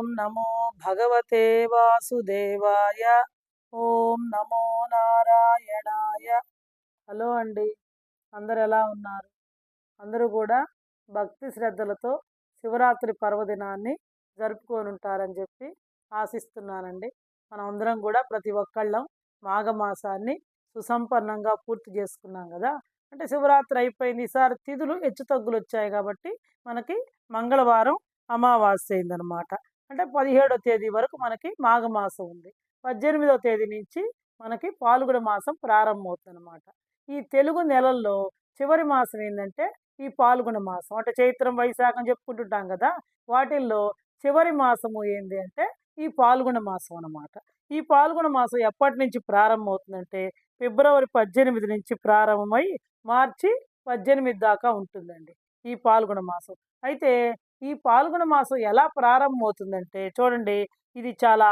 ఓం నమో భగవతే వాసుదేవాయ ఓం నమో నారాయణాయ. హలో అండి అందరు ఎలా ఉన్నారు? అందరూ కూడా భక్తి శ్రద్ధలతో శివరాత్రి పర్వదినాన్ని జరుపుకొని ఉంటారని చెప్పి ఆశిస్తున్నానండి. మనం అందరం కూడా ప్రతి ఒక్కళ్ళం మాఘమాసాన్ని సుసంపన్నంగా పూర్తి చేసుకున్నాం కదా. అంటే శివరాత్రి అయిపోయింది ఈసారి తిథులు హెచ్చు తగ్గులు వచ్చాయి కాబట్టి మనకి మంగళవారం అమావాస్య అయిందనమాట. అంటే పదిహేడో తేదీ వరకు మనకి మాఘమాసం ఉంది. పద్దెనిమిదో తేదీ నుంచి మనకి పాల్గొన మాసం ప్రారంభమవుతుంది అనమాట ఈ తెలుగు నెలల్లో చివరి మాసం ఏంటంటే ఈ పాల్గొన మాసం. అంటే చైత్రం వైశాఖం చెప్పుకుంటుంటాం కదా వాటిల్లో చివరి మాసము ఏంది అంటే ఈ పాల్గొన మాసం అన్నమాట. ఈ పాల్గొన మాసం ఎప్పటి నుంచి ప్రారంభమవుతుందంటే ఫిబ్రవరి పద్దెనిమిది నుంచి ప్రారంభమై మార్చి పద్దెనిమిది దాకా ఉంటుందండి ఈ పాల్గొన మాసం. అయితే ఈ పాల్గొన మాసం ఎలా ప్రారంభమవుతుందంటే చూడండి ఇది చాలా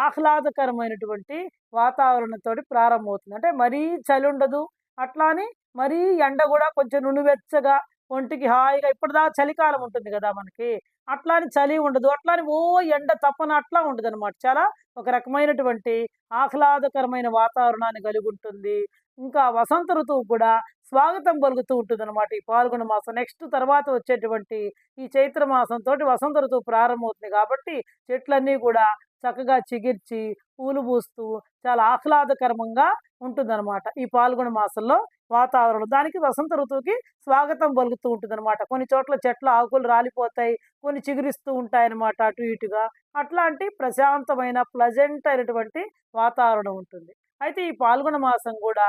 ఆహ్లాదకరమైనటువంటి వాతావరణంతో ప్రారంభమవుతుంది. అంటే మరీ చలి ఉండదు అట్లా అని మరీ ఎండ కూడా కొంచెం నునువెచ్చగా ఒంటికి హాయిగా ఇప్పటిదాకా చలికాలం ఉంటుంది కదా మనకి. అట్లా అని చలి ఉండదు. అట్లా అని ఓ ఎండ తప్పన అట్లా ఉండదు అనమాట చాలా ఒక రకమైనటువంటి ఆహ్లాదకరమైన వాతావరణాన్ని కలిగి ఉంటుంది. ఇంకా వసంత ఋతువు కూడా స్వాగతం పలుకుతూ ఉంటుంది అనమాట ఈ పాల్గొన మాసం. నెక్స్ట్ తర్వాత వచ్చేటువంటి ఈ చైత్ర మాసంతో వసంత ఋతువు ప్రారంభమవుతుంది కాబట్టి చెట్లన్నీ కూడా చక్కగా చిగిర్చి పూలు పూస్తూ చాలా ఆహ్లాదకరంగా ఉంటుందన్నమాట. ఈ పాల్గొన మాసంలో వాతావరణం. దానికి వసంత ఋతువుకి స్వాగతం పలుకుతూ ఉంటుంది అనమాట కొన్ని చోట్ల చెట్ల ఆకులు రాలిపోతాయి కొన్ని చిగురిస్తూ ఉంటాయన్నమాట అటు ఇటుగా. అట్లాంటి ప్రశాంతమైన ప్లజెంట్ అయినటువంటి వాతావరణం ఉంటుంది. అయితే ఈ పాల్గొన మాసం కూడా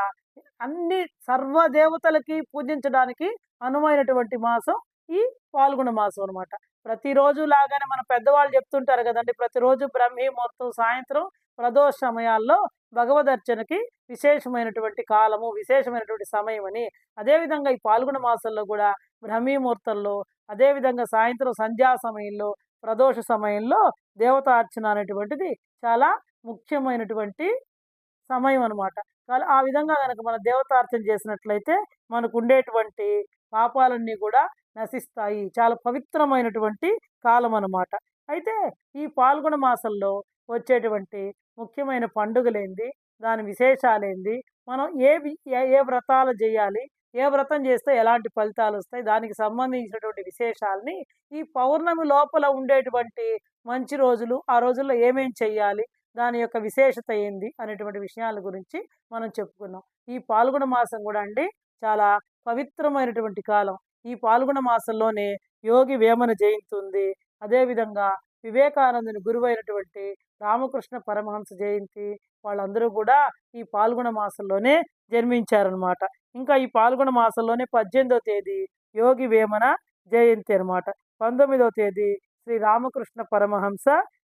అన్ని సర్వదేవతలకి పూజించడానికి అనువైనటువంటి మాసం ఈ పాల్గొన మాసం అనమాట ప్రతిరోజు లాగానే మన పెద్దవాళ్ళు చెప్తుంటారు కదండి ప్రతిరోజు బ్రహ్మీ ముహూర్తం సాయంత్రం ప్రదోష సమయాల్లో భగవదర్చనకి విశేషమైనటువంటి కాలము విశేషమైనటువంటి సమయం అని అదేవిధంగా ఈ పాల్గొన మాసంలో కూడా బ్రహ్మీ ముహూర్తంలో అదేవిధంగా సాయంత్రం సంధ్యా సమయంలో ప్రదోష సమయంలో దేవతార్చన అనేటువంటిది చాలా ముఖ్యమైనటువంటి సమయం అనమాట ఆ విధంగా కనుక మన దేవతార్చన చేసినట్లయితే మనకు ఉండేటువంటి పాపాలన్నీ కూడా నశిస్తాయి. చాలా పవిత్రమైనటువంటి కాలం అన్నమాట. అయితే ఈ పాల్గొన మాసంలో వచ్చేటువంటి ముఖ్యమైన పండుగలేంది? దాని విశేషాలేంది? మనం ఏ ఏ ఏ వ్రతాలు చేయాలి? ఏ వ్రతం చేస్తే ఎలాంటి ఫలితాలు వస్తాయి? దానికి సంబంధించినటువంటి విశేషాలని ఈ పౌర్ణమి లోపల ఉండేటువంటి మంచి రోజులు ఆ రోజుల్లో ఏమేం చేయాలి దాని యొక్క విశేషత ఏంది అనేటువంటి విషయాల గురించి మనం చెప్పుకున్నాం. ఈ పాల్గొన మాసం కూడా అండి చాలా పవిత్రమైనటువంటి కాలం. ఈ పాల్గొన మాసంలోనే యోగి వేమన జయంతి ఉంది. అదేవిధంగా వివేకానందుని గురువైనటువంటి రామకృష్ణ పరమహంస జయంతి వాళ్ళందరూ కూడా ఈ పాల్గొన మాసంలోనే జన్మించారనమాట ఇంకా ఈ పాల్గొన మాసంలోనే పద్దెనిమిదో తేదీ యోగి వేమన జయంతి అనమాట పంతొమ్మిదవ తేదీ శ్రీ రామకృష్ణ పరమహంస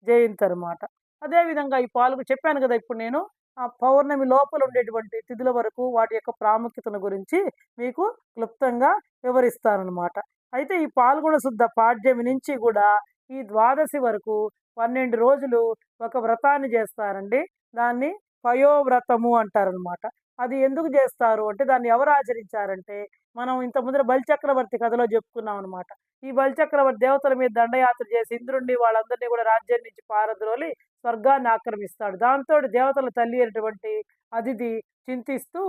జయంతి అనమాట అదేవిధంగా ఈ పాలకు చెప్పాను కదా ఇప్పుడు నేను ఆ పౌర్ణమి లోపల ఉండేటువంటి తిథుల వరకు వాటి యొక్క ప్రాముఖ్యతను గురించి మీకు క్లుప్తంగా వివరిస్తానమాట అయితే ఈ పాల్గొన శుద్ధ పాడ్యమి నుంచి కూడా ఈ ద్వాదశి వరకు పన్నెండు రోజులు ఒక వ్రతాన్ని చేస్తారండి. దాన్ని పయోవ్రతము అంటారనమాట అది ఎందుకు చేస్తారు అంటే దాన్ని ఎవరు ఆచరించారంటే మనం ఇంత ముందర బలిచక్రవర్తి కథలో చెప్పుకున్నాం అనమాట ఈ బలిచక్రవర్తి దేవతల మీద దండయాత్ర చేసి ఇంద్రుణ్ణి వాళ్ళందరినీ కూడా రాజ్యం నుంచి పారద్రోలి స్వర్గాన్ని ఆక్రమిస్తాడు. దాంతో దేవతల తల్లి అయినటువంటి అతిథి చింతిస్తూ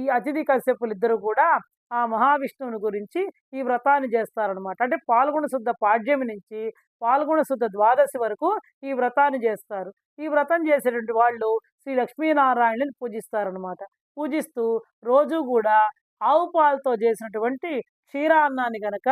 ఈ అతిథి కశ్యపులు ఇద్దరు కూడా ఆ మహావిష్ణువుని గురించి ఈ వ్రతాన్ని చేస్తారనమాట అంటే పాల్గొన శుద్ధ పాడ్యమి నుంచి పాల్గొన శుద్ధ ద్వాదశి వరకు ఈ వ్రతాన్ని చేస్తారు. ఈ వ్రతం చేసేటువంటి వాళ్ళు శ్రీ లక్ష్మీనారాయణని పూజిస్తారనమాట పూజిస్తూ రోజు కూడా ఆవు పాలతో చేసినటువంటి క్షీరాన్నాన్ని గనక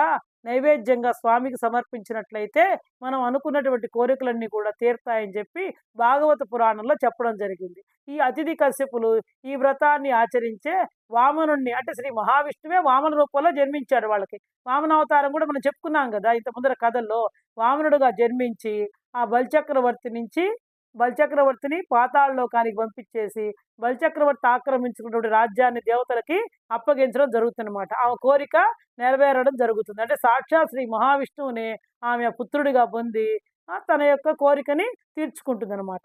నైవేద్యంగా స్వామికి సమర్పించినట్లయితే మనం అనుకున్నటువంటి కోరికలన్నీ కూడా తీర్తాయని చెప్పి భాగవత పురాణంలో చెప్పడం జరిగింది. ఈ అతిథి కశ్యపులు ఈ వ్రతాన్ని ఆచరించే వామనుణ్ణి అంటే శ్రీ మహావిష్ణువే వామన రూపంలో జన్మించాడు వాళ్ళకి. వామన అవతారం కూడా మనం చెప్పుకున్నాం కదా ఇంత ముందర కథల్లో వామనుడుగా జన్మించి ఆ బలిచక్రవర్తి నుంచి బలిచక్రవర్తిని పాతాళలోకానికి పంపించేసి బలిచక్రవర్తి ఆక్రమించుకున్నటువంటి రాజ్యాన్ని దేవతలకి అప్పగించడం జరుగుతుందన్నమాట. ఆమె కోరిక నెరవేరడం జరుగుతుంది. అంటే సాక్షాత్ శ్రీ మహావిష్ణువుని ఆమె పుత్రుడిగా పొంది ఆ, తన యొక్క కోరికని తీర్చుకుంటుందన్నమాట.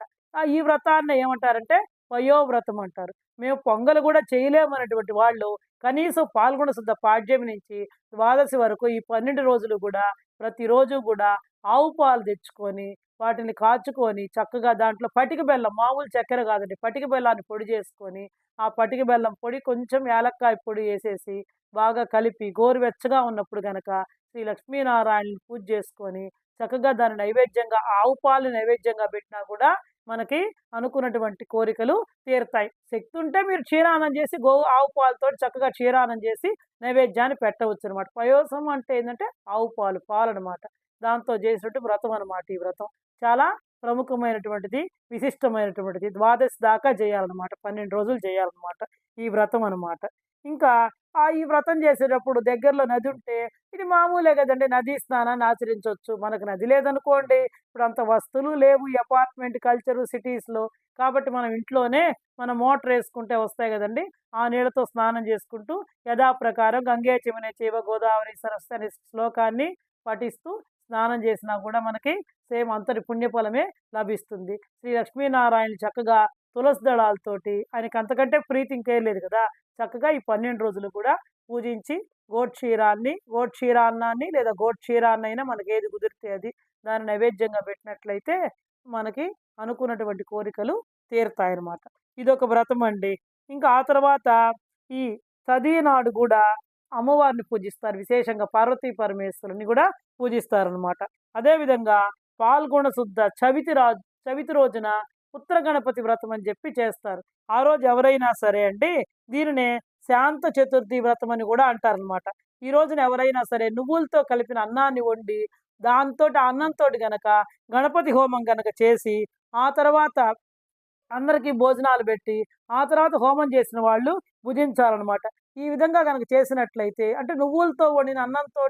ఈ వ్రతాన్ని ఏమంటారంటే వయోవ్రతం అంటారు. మేము పొంగలు కూడా చేయలేమన్నటువంటి వాళ్ళు కనీసం పాల్గొన శుద్ధ పాడ్యమి నుంచి ద్వాదశి వరకు ఈ పన్నెండు రోజులు కూడా ప్రతిరోజు కూడా ఆవు పాలు తెచ్చుకొని వాటిని కాచుకొని చక్కగా దాంట్లో పటిక బెల్లం మామూలు చక్కెర కాదండి. పటిక బెల్లాన్ని పొడి చేసుకొని ఆ పటిక బెల్లం పొడి కొంచెం యాలక్కాయ పొడి వేసేసి బాగా కలిపి గోరువెచ్చగా ఉన్నప్పుడు గనక శ్రీ లక్ష్మీనారాయణని పూజ చేసుకొని చక్కగా దాని నైవేద్యంగా ఆవు పాలు నైవేద్యంగా పెట్టినా కూడా మనకి అనుకున్నటువంటి కోరికలు తీరుతాయి. శక్తి ఉంటే మీరు క్షీరానం చేసి గోవు ఆవు పాలతో చక్కగా క్షీరానం చేసి నైవేద్యాన్ని పెట్టవచ్చు అనమాట పయోసం అంటే ఏంటంటే ఆవు పాలు పాలు అనమాట దాంతో చేసినట్టు వ్రతం అనమాట ఈ వ్రతం. చాలా ప్రముఖమైనటువంటిది విశిష్టమైనటువంటిది. ద్వాదశి దాకా చేయాలన్నమాట. పన్నెండు రోజులు చేయాలన్నమాట ఈ వ్రతం అనమాట ఇంకా ఆ ఈ వ్రతం చేసేటప్పుడు దగ్గరలో నది ఉంటే ఇది మామూలే కదండి. నదీ స్నానాన్ని ఆచరించవచ్చు మనకు నది లేదనుకోండి. ఇప్పుడు అంత వస్తువులు లేవు ఈ అపార్ట్మెంట్ కల్చరు సిటీస్లో. కాబట్టి మనం ఇంట్లోనే మనం మోటార్ వేసుకుంటే వస్తాయి కదండి. ఆ నీళ్ళతో స్నానం చేసుకుంటూ యథాప్రకారం గంగే చిమనే చేవ గోదావరి సరస్సు అనే శ్లోకాన్ని పఠిస్తూ స్నానం చేసినా కూడా మనకి సేమ్ అంతటి పుణ్యఫలమే లభిస్తుంది. శ్రీ లక్ష్మీనారాయణ చక్కగా తులసి దళాలతోటి ఆయనకి అంతకంటే ప్రీతి ఇంకేం లేదు కదా! చక్కగా ఈ పన్నెండు రోజులు కూడా పూజించి గోట్ క్షీరాన్ని గోట్ క్షీరాన్నాన్ని లేదా గోట్ క్షీరాన్ని మనకి ఏది కుదిరితే అది దాన్ని నైవేద్యంగా పెట్టినట్లయితే మనకి అనుకున్నటువంటి కోరికలు తీరుతాయన్నమాట. ఇదొక వ్రతం అండి. ఇంకా ఆ తర్వాత ఈ తదీనాడు కూడా అమ్మవారిని పూజిస్తారు. విశేషంగా పార్వతీ పరమేశ్వరుని కూడా పూజిస్తారనమాట అదేవిధంగా పాల్గొన శుద్ధ చవితి రా చవితి రోజున ఉత్తర గణపతి వ్రతం అని చెప్పి చేస్తారు. ఆ రోజు ఎవరైనా సరే అండి దీనినే శాంత చతుర్థి వ్రతం అని కూడా అంటారనమాట ఈ రోజున ఎవరైనా సరే నువ్వులతో కలిపిన అన్నాన్ని వండి దాంతో అన్నంతో గనక గణపతి హోమం గనక చేసి ఆ తర్వాత అందరికీ భోజనాలు పెట్టి ఆ తర్వాత హోమం చేసిన వాళ్ళు భుజించాలన్నమాట ఈ విధంగా కనుక చేసినట్లయితే అంటే నువ్వులతో వండిన అన్నంతో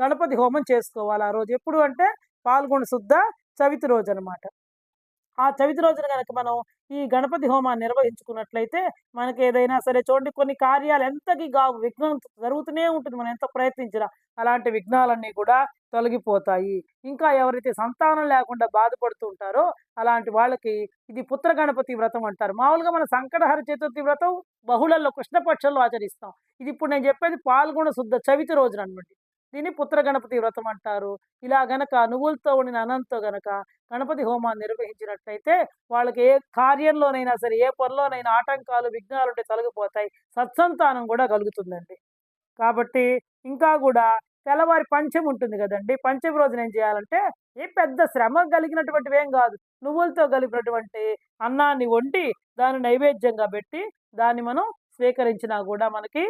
గణపతి హోమం చేసుకోవాలి ఆ రోజు. ఎప్పుడు అంటే పాల్గొన శుద్ధ చవితి రోజు అనమాట ఆ చవితి రోజున కనుక మనం ఈ గణపతి హోమాన్ని నిర్వహించుకున్నట్లయితే మనకి ఏదైనా సరే చూడండి కొన్ని కార్యాలు ఎంతకి గా విఘ్నం జరుగుతూనే ఉంటుంది. మనం ఎంత ప్రయత్నించినా అలాంటి విఘ్నాలన్నీ కూడా తొలగిపోతాయి. ఇంకా ఎవరైతే సంతానం లేకుండా బాధపడుతూ ఉంటారో అలాంటి వాళ్ళకి ఇది పుత్ర గణపతి వ్రతం అంటారు. మామూలుగా మన సంకటహర చతుర్థి వ్రతం బహుళల్లో కృష్ణపక్షంలో ఆచరిస్తాం. ఇది ఇప్పుడు నేను చెప్పేది పాల్గొన శుద్ధ చవితి రోజున అనమాట దీన్ని పుత్ర గణపతి వ్రతం అంటారు. ఇలా గనక నువ్వులతో ఉండిన అనంతో గనక గణపతి హోమాన్ని నిర్వహించినట్లయితే వాళ్ళకి ఏ కార్యంలోనైనా సరే ఏ పనిలోనైనా ఆటంకాలు విఘ్నాలు ఉంటే తొలగిపోతాయి. సత్సంతానం కూడా కలుగుతుందండి. కాబట్టి ఇంకా కూడా తెల్లవారి పంచం ఉంటుంది కదండి. పంచమి రోజున ఏం చేయాలంటే ఏ పెద్ద శ్రమ కలిగినటువంటివి ఏం కాదు. నువ్వులతో కలిపినటువంటి అన్నాన్ని వండి దాన్ని నైవేద్యంగా పెట్టి దాన్ని మనం స్వీకరించినా కూడా మనకి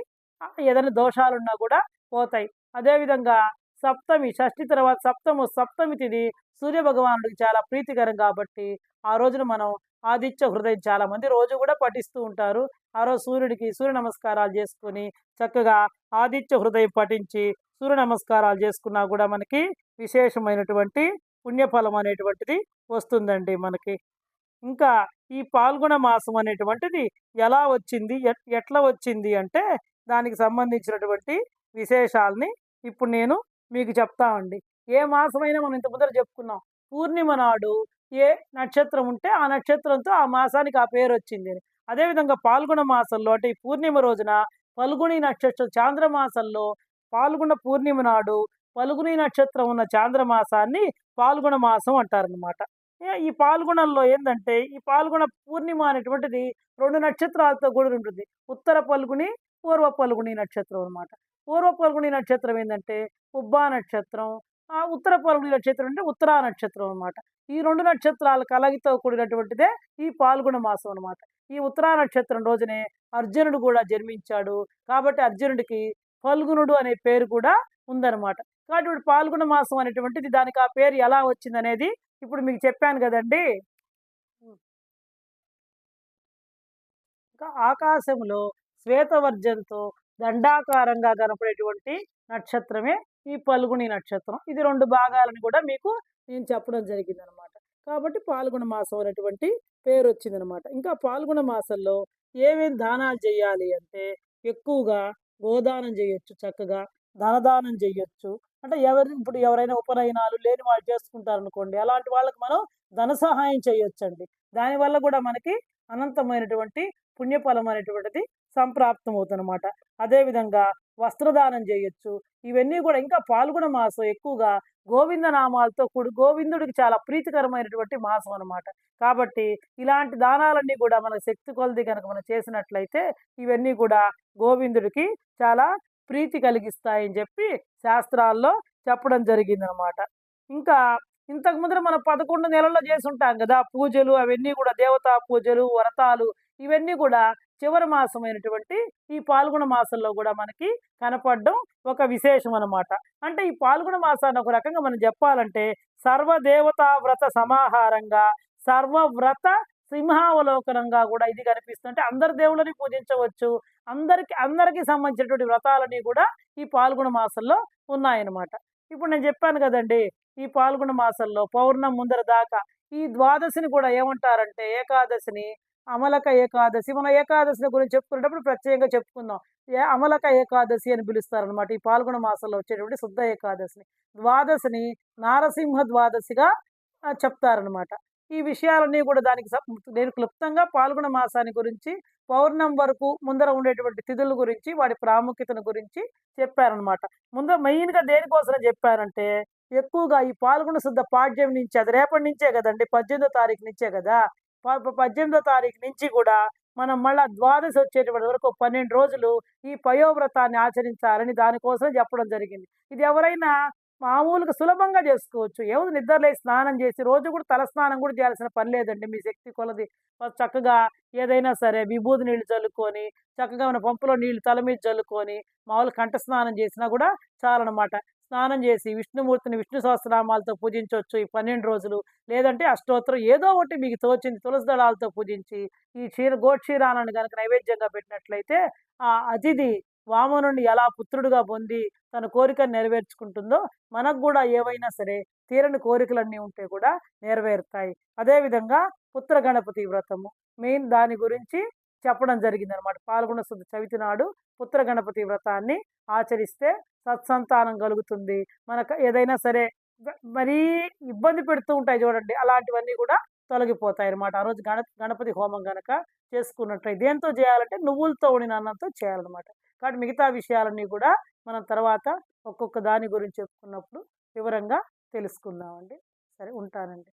ఏదైనా దోషాలున్నా కూడా పోతాయి. అదేవిధంగా సప్తమి షష్ఠి తర్వాత సప్తము సప్తమి తిది సూర్య భగవానుడికి చాలా ప్రీతికరం కాబట్టి ఆ రోజున మనం ఆదిత్య హృదయం చాలామంది రోజు కూడా పఠిస్తూ ఉంటారు. ఆ రోజు సూర్యుడికి సూర్య నమస్కారాలు చేసుకుని చక్కగా ఆదిత్య హృదయం పఠించి సూర్య నమస్కారాలు చేసుకున్నా కూడా మనకి విశేషమైనటువంటి పుణ్యఫలం అనేటువంటిది వస్తుందండి మనకి. ఇంకా ఈ పాల్గొన మాసం అనేటువంటిది ఎలా వచ్చింది ఎట్లా వచ్చింది అంటే దానికి సంబంధించినటువంటి విశేషాలని ఇప్పుడు నేను మీకు చెప్తా అండి. ఏ మాసమైనా మనం ఇంత ముందర చెప్పుకున్నాం. పూర్ణిమ నాడు ఏ నక్షత్రం ఉంటే ఆ నక్షత్రంతో ఆ మాసానికి ఆ పేరు వచ్చింది. అని అదేవిధంగా పాల్గొన మాసంలో అంటే ఈ పూర్ణిమ రోజున పల్గుని నక్షత్రం చాంద్రమాసంలో పాల్గొన పూర్ణిమ నాడు పలుగుని నక్షత్రం ఉన్న చాంద్రమాసాన్ని పాల్గొన మాసం అంటారనమాట ఈ పాల్గొనంలో ఏంటంటే ఈ పాల్గొన పూర్ణిమ అనేటువంటిది రెండు నక్షత్రాలతో కూడి ఉంటుంది. ఉత్తర పలుగుని పూర్వ పలుగుని నక్షత్రం అనమాట పూర్వ పల్గుని నక్షత్రం ఏంటంటే ఉబ్బా నక్షత్రం ఆ ఉత్తర పల్గుని నక్షత్రం అంటే ఉత్తరా నక్షత్రం అనమాట ఈ రెండు నక్షత్రాల కలగితో కూడినటువంటిదే ఈ పాల్గొన మాసం అనమాట ఈ ఉత్తరా నక్షత్రం రోజునే అర్జునుడు కూడా జన్మించాడు. కాబట్టి అర్జునుడికి ఫల్గునుడు అనే పేరు కూడా ఉందన్నమాట. కాబట్టి పాల్గుణ పాల్గొన మాసం అనేటువంటిది దానికి ఆ పేరు ఎలా వచ్చింది అనేది ఇప్పుడు మీకు చెప్పాను కదండి. ఇంకా ఆకాశంలో శ్వేతవర్జంతో దండాకారంగా కనపడేటువంటి నక్షత్రమే ఈ పల్గుని నక్షత్రం. ఇది రెండు భాగాలను కూడా మీకు నేను చెప్పడం జరిగింది అనమాట కాబట్టి పాల్గొన మాసం అనేటువంటి పేరు వచ్చిందనమాట. ఇంకా పాల్గొన మాసంలో ఏమేమి దానాలు చేయాలి అంటే ఎక్కువగా గోదానం చేయొచ్చు చక్కగా ధనదానం చేయొచ్చు. అంటే ఎవరి ఇప్పుడు ఎవరైనా ఉపనయనాలు లేని వాళ్ళు చేసుకుంటారు అనుకోండి అలాంటి వాళ్ళకి మనం ధన సహాయం చేయొచ్చండి. దానివల్ల కూడా మనకి అనంతమైనటువంటి పుణ్యఫలం అనేటువంటిది సంప్రాప్తం అవుతుందన్నమాట అదేవిధంగా వస్త్రదానం చేయొచ్చు ఇవన్నీ కూడా ఇంకా పాల్గొన మాసం ఎక్కువగా గోవింద నామాలతో కూడి గోవిందుడికి చాలా ప్రీతికరమైనటువంటి మాసం అన్నమాట. కాబట్టి ఇలాంటి దానాలన్నీ కూడా మన శక్తి కొలది కనుక మనం చేసినట్లయితే ఇవన్నీ కూడా గోవిందుడికి చాలా ప్రీతి కలిగిస్తాయని చెప్పి శాస్త్రాల్లో చెప్పడం జరిగిందనమాట ఇంకా ఇంతకు ముందర మనం పదకొండు నెలల్లో చేసి ఉంటాం కదా పూజలు అవన్నీ కూడా దేవతా పూజలు వ్రతాలు ఇవన్నీ కూడా చివరి మాసమైనటువంటి ఈ పాల్గొన మాసంలో కూడా మనకి కనపడడం ఒక విశేషం అనమాట అంటే ఈ పాల్గొన మాసాన్ని ఒక రకంగా మనం చెప్పాలంటే సర్వదేవతా వ్రత సమాహారంగా సర్వవ్రత సింహావలోకనంగా కూడా ఇది కనిపిస్తుంది అంటే అందరి దేవుళ్ళని పూజించవచ్చు. అందరికి అందరికి సంబంధించినటువంటి వ్రతాలని కూడా ఈ పాల్గొన మాసంలో ఉన్నాయన్నమాట. ఇప్పుడు నేను చెప్పాను కదండి ఈ పాల్గొన మాసంలో పౌర్ణం ముందర దాకా ఈ ద్వాదశిని కూడా ఏమంటారంటే ఏకాదశిని అమలక ఏకాదశి. మన ఏకాదశిని గురించి చెప్పుకునేటప్పుడు ప్రత్యేకంగా చెప్పుకుందాం. ఏ అమలక ఏకాదశి అని పిలుస్తారనమాట ఈ పాల్గొన మాసంలో వచ్చేటువంటి శుద్ధ ఏకాదశిని. ద్వాదశిని నారసింహ ద్వాదశిగా చెప్తారనమాట ఈ విషయాలన్నీ కూడా దానికి నేను క్లుప్తంగా పాల్గొన మాసాన్ని గురించి పౌర్ణం వరకు ముందర ఉండేటువంటి తిథుల గురించి వాటి ప్రాముఖ్యతను గురించి చెప్పారనమాట ముందర మెయిన్గా దేనికోసం చెప్పారంటే ఎక్కువగా ఈ పాల్గొన శుద్ధ పాడ్యం నుంచి అది రేపటి నుంచే కదండి పద్దెనిమిదో తారీఖు నుంచే కదా పద్దెనిమిదో తారీఖు నుంచి కూడా మనం మళ్ళా ద్వాదశి వచ్చేటప్పటి వరకు పన్నెండు రోజులు ఈ పయోవ్రతాన్ని ఆచరించాలని దానికోసం చెప్పడం జరిగింది. ఇది ఎవరైనా మామూలుగా సులభంగా చేసుకోవచ్చు. ఏముంది నిద్రలేసి స్నానం చేసి రోజు కూడా తల స్నానం కూడా చేయాల్సిన పని లేదండి. మీ శక్తి కొలది. చక్కగా ఏదైనా సరే విభూది నీళ్ళు చల్లుకొని చక్కగా మన పంపులో నీళ్ళు తల మీద చల్లుకొని మామూలు కంఠ స్నానం చేసినా కూడా చాలన్నమాట. స్నానం చేసి విష్ణుమూర్తిని విష్ణు సహస్రనామాలతో పూజించవచ్చు ఈ పన్నెండు రోజులు. లేదంటే అష్టోత్తరం ఏదో ఒకటి మీకు తోచింది తులసి దళాలతో పూజించి ఈ క్షీర గోక్షీరాలను కనుక నైవేద్యంగా పెట్టినట్లయితే ఆ అతిథి వామనుడిని ఎలా పుత్రుడుగా పొంది తన కోరికను నెరవేర్చుకుంటుందో మనకు కూడా ఏవైనా సరే తీరని కోరికలన్నీ ఉంటే కూడా నెరవేరుతాయి. అదేవిధంగా పుత్ర గణపతి వ్రతము. మెయిన్ దాని గురించి చెప్పడం జరిగింది అనమాట పాల్గొన శుద్ధ చవితి నాడు పుత్ర గణపతి వ్రతాన్ని ఆచరిస్తే సత్సంతానం కలుగుతుంది. మనకు ఏదైనా సరే మరీ ఇబ్బంది పెడుతూ ఉంటాయి చూడండి. అలాంటివన్నీ కూడా తొలగిపోతాయి అనమాట ఆ రోజు గణ గణపతి హోమం కనుక చేసుకున్నట్లయితే దేంతో చేయాలంటే నువ్వులతో ఉండిన అన్నంతో చేయాలన్నమాట. కాబట్టి మిగతా విషయాలన్నీ కూడా మనం తర్వాత ఒక్కొక్క దాని గురించి చెప్పుకున్నప్పుడు వివరంగా తెలుసుకుందామండి. సరే ఉంటానండి.